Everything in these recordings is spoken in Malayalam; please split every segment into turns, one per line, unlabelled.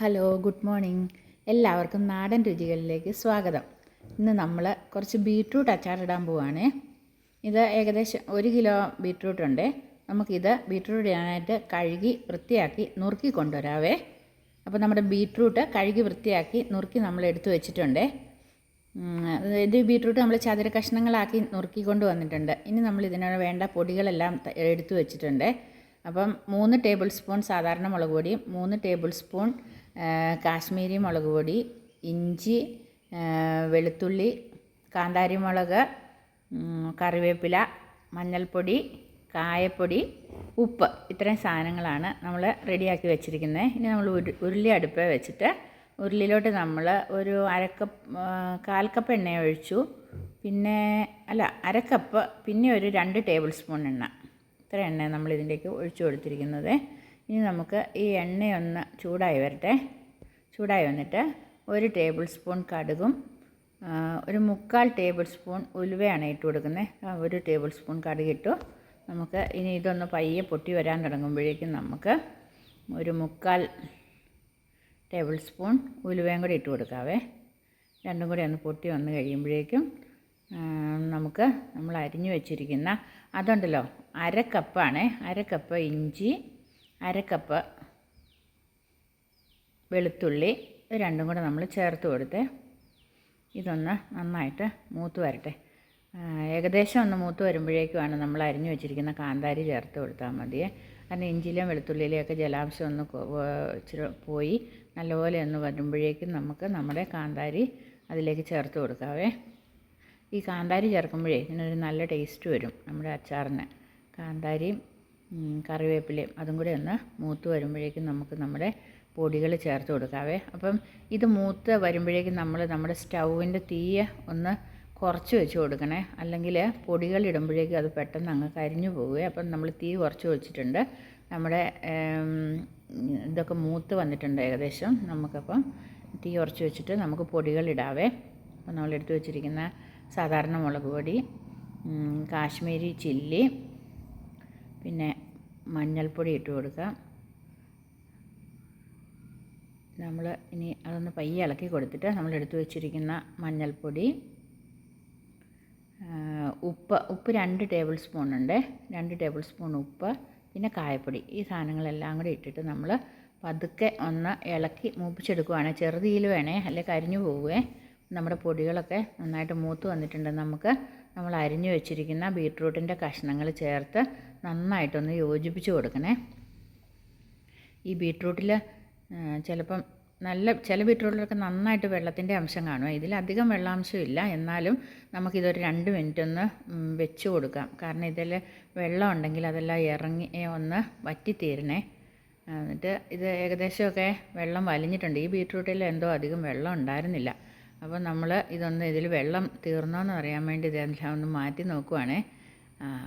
Hello good morning. എല്ലാവർക്കും നാടൻ രുചികളിലേക്ക് സ്വാഗതം. ഇന്ന് നമ്മൾ കുറച്ച് ബീട്രൂട്ട് അച്ചാറിടാൻ പോവാണ്. ഇത് ഏകദേശം ഒരു കിലോ ബീട്രൂട്ട് ഉണ്ട്. നമുക്കിത് ബീട്രൂട്ട് ഇടാനായിട്ട് കഴുകി വൃത്തിയാക്കി നുറുക്കി കൊണ്ടുവരാവേ. അപ്പോൾ നമ്മുടെ ബീട്രൂട്ട് കഴുകി വൃത്തിയാക്കി നുറുക്കി നമ്മൾ എടുത്തു വെച്ചിട്ടുണ്ട്. ഇത് ബീട്രൂട്ട് നമ്മൾ ചതുര കഷ്ണങ്ങളാക്കി നുറുക്കി കൊണ്ട് വന്നിട്ടുണ്ട് ഇനി നമ്മൾ ഇതിനോട് വേണ്ട പൊടികളെല്ലാം എടുത്തു വെച്ചിട്ടുണ്ട്. അപ്പം മൂന്ന് ടേബിൾ സ്പൂൺ സാധാരണ മുളക് പൊടി മൂന്ന് ടേബിൾ സ്പൂൺ കാശ്മീരി മുളക് പൊടി ഇഞ്ചി വെളുത്തുള്ളി കാന്താരി മുളക് കറിവേപ്പില മഞ്ഞൾപ്പൊടി കായപ്പൊടി ഉപ്പ് ഇത്രയും സാധനങ്ങളാണ് നമ്മൾ റെഡിയാക്കി വെച്ചിരിക്കുന്നത്. ഇനി നമ്മൾ ഉരു ഉരുളി അടുപ്പ് വെച്ചിട്ട് ഉരുളിയിലോട്ട് നമ്മൾ ഒരു അരക്കപ്പ് കാൽക്കപ്പ് കാൽ കപ്പ് എണ്ണ ഒഴിച്ചു. പിന്നെ അല്ല അരക്കപ്പ് പിന്നെ ഒരു രണ്ട് ടേബിൾ സ്പൂൺ എണ്ണ. ഇത്ര എണ്ണ നമ്മൾ ഇതിന്റെയൊക്കെ ഒഴിച്ചു കൊടുത്തിരിക്കുന്നത്. ഇനി നമുക്ക് ഈ എണ്ണയൊന്ന് ചൂടായി വരട്ടെ. ചൂടായി വന്നിട്ട് ഒരു ടേബിൾ സ്പൂൺ കടുകും ഒരു മുക്കാൽ ടേബിൾ സ്പൂൺ ഉലുവയാണ് ഇട്ട് കൊടുക്കുന്നത് ഒരു ടേബിൾ സ്പൂൺ കടുകിട്ടു നമുക്ക് ഇനി ഇതൊന്ന് പയ്യെ പൊട്ടി വരാൻ തുടങ്ങുമ്പോഴേക്കും നമുക്ക് ഒരു മുക്കാൽ ടേബിൾ സ്പൂൺ ഉലുവയും കൂടി ഇട്ട് കൊടുക്കാവേ. രണ്ടും കൂടി ഒന്ന് പൊട്ടി വന്ന് കഴിയുമ്പോഴേക്കും നമുക്ക് നമ്മൾ അരിഞ്ഞു വെച്ചിരിക്കുന്ന അതുണ്ടല്ലോ അര കപ്പാണ് അര കപ്പ് ഇഞ്ചി അര കപ്പ് വെളുത്തുള്ളി രണ്ടും കൂടെ നമ്മൾ ചേർത്ത് കൊടുത്ത് ഇതൊന്ന് നന്നായിട്ട് മൂത്ത് വരട്ടെ. ഏകദേശം ഒന്ന് മൂത്ത് വരുമ്പോഴേക്കുമാണ് നമ്മൾ അരിഞ്ഞു വെച്ചിരിക്കുന്ന കാന്താരി ചേർത്ത് കൊടുത്താൽ മതിയേ കാരണം ഇഞ്ചിയിലും വെളുത്തുള്ളിയിലെയൊക്കെ ജലാംശം ഒന്ന് പോയി നല്ലപോലെ ഒന്ന് വരുമ്പോഴേക്കും നമുക്ക് നമ്മുടെ കാന്താരി അതിലേക്ക് ചേർത്ത് കൊടുക്കാവേ. ഈ കാന്താരി ചേർക്കുമ്പോഴേ ഇതിനൊരു നല്ല ടേസ്റ്റ് വരും നമ്മുടെ അച്ചാറിന്. കാന്താരിയും കറിവേപ്പിലയും അതും കൂടി ഒന്ന് മൂത്ത് വരുമ്പോഴേക്കും നമുക്ക് നമ്മുടെ പൊടികൾ ചേർത്ത് കൊടുക്കാവേ. അപ്പം ഇത് മൂത്ത് വരുമ്പോഴേക്കും നമ്മൾ നമ്മുടെ സ്റ്റൗവിന്റെ തീയ ഒന്ന് കുറച്ച് വെച്ച് കൊടുക്കണേ. അല്ലെങ്കിൽ പൊടികൾ ഇടുമ്പോഴേക്കും അത് പെട്ടെന്ന് അങ്ങ് കരിഞ്ഞു പോവുകയെ അപ്പം നമ്മൾ തീ കുറച്ച് വെച്ചിട്ടുണ്ട് നമ്മുടെ ഇതൊക്കെ മൂത്ത് വന്നിട്ടുണ്ട് ഏകദേശം. നമുക്കപ്പം തീ കുറച്ച് വെച്ചിട്ട് നമുക്ക് പൊടികൾ ഇടാവേ. അപ്പം നമ്മൾ എടുത്ത് വെച്ചിരിക്കുന്ന സാധാരണ മുളക് പൊടി കാശ്മീരി ചില്ലി പിന്നെ മഞ്ഞൾപ്പൊടി ഇട്ട് കൊടുക്കാം. നമ്മൾ ഇനി അതൊന്ന് പയ്യെ ഇളക്കി കൊടുത്തിട്ട് നമ്മൾ എടുത്തു വെച്ചിരിക്കുന്ന മഞ്ഞൾപ്പൊടി ഉപ്പ് ഉപ്പ് രണ്ട് ടേബിൾ സ്പൂൺ ഉണ്ട്. രണ്ട് ടേബിൾ സ്പൂൺ ഉപ്പ് പിന്നെ കായപ്പൊടി. ഈ സാധനങ്ങളെല്ലാം കൂടി ഇട്ടിട്ട് നമ്മൾ പതുക്കെ ഒന്ന് ഇളക്കി മൂപ്പിച്ചെടുക്കുവാണ്. ചെറുതീയിൽ വേണേ അല്ലെങ്കിൽ കരിഞ്ഞു പോവുകയെ നമ്മുടെ പൊടികളൊക്കെ നന്നായിട്ട് മൂത്ത് വന്നിട്ടുണ്ട്. നമുക്ക് നമ്മൾ അരിഞ്ഞു വെച്ചിരിക്കുന്ന ബീട്രൂട്ടിന്റെ കഷ്ണങ്ങൾ ചേർത്ത് നന്നായിട്ടൊന്ന് യോജിപ്പിച്ച് കൊടുക്കണേ. ഈ ബീട്രൂട്ടിൽ ചിലപ്പം നല്ല ചില ബീട്രൂട്ടിലൊക്കെ നന്നായിട്ട് വെള്ളത്തിന്റെ അംശം കാണും. ഇതിലധികം വെള്ളാംശം ഇല്ല. എന്നാലും നമുക്കിതൊരു രണ്ട് മിനിറ്റ് ഒന്ന് വെച്ച് കൊടുക്കാം. കാരണം ഇതിൽ വെള്ളം ഉണ്ടെങ്കിൽ അതെല്ലാം ഇറങ്ങി ഒന്ന് വറ്റിത്തീരണേ. എന്നിട്ട് ഇത് ഏകദേശമൊക്കെ വെള്ളം വലിഞ്ഞിട്ടുണ്ട്. ഈ ബീട്രൂട്ടിൽ എന്തോ അധികം വെള്ളം ഉണ്ടായിരുന്നില്ല. അപ്പോൾ നമ്മൾ ഇതൊന്ന് ഇതിൽ വെള്ളം തീർന്നോന്ന് അറിയാൻ വേണ്ടി ഇതെല്ലാം ഒന്ന് മാറ്റി നോക്കുവാണേ.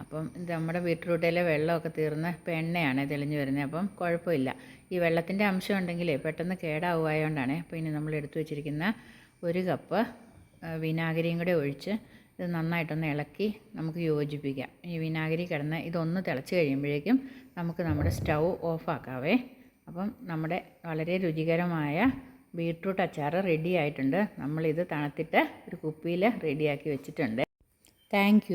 അപ്പം ഇത് നമ്മുടെ ബീട്രൂട്ടിലെ വെള്ളമൊക്കെ തീർന്ന് ഇപ്പം എണ്ണയാണ് തെളിഞ്ഞു വരുന്നത്. അപ്പം കുഴപ്പമില്ല. ഈ വെള്ളത്തിന്റെ അംശം ഉണ്ടെങ്കിലേ പെട്ടെന്ന് കേടാവുമായതുകൊണ്ടാണ് അപ്പോൾ ഇനി നമ്മൾ എടുത്തു വെച്ചിരിക്കുന്ന ഒരു കപ്പ് വിനാഗിരിയും കൂടെ ഒഴിച്ച് ഇത് നന്നായിട്ടൊന്ന് ഇളക്കി നമുക്ക് യോജിപ്പിക്കാം. ഈ വിനാഗിരി കിടന്ന് ഇതൊന്ന് തിളച്ച് കഴിയുമ്പോഴേക്കും നമുക്ക് നമ്മുടെ സ്റ്റൗ ഓഫാക്കാവേ. അപ്പം നമ്മുടെ വളരെ രുചികരമായ ബീട്രൂട്ട് അച്ചാർ റെഡി ആയിട്ടുണ്ട്. നമ്മളിത് തണുത്തിട്ട് ഒരു കുപ്പിയിൽ റെഡിയാക്കി വെച്ചിട്ടുണ്ട്. താങ്ക്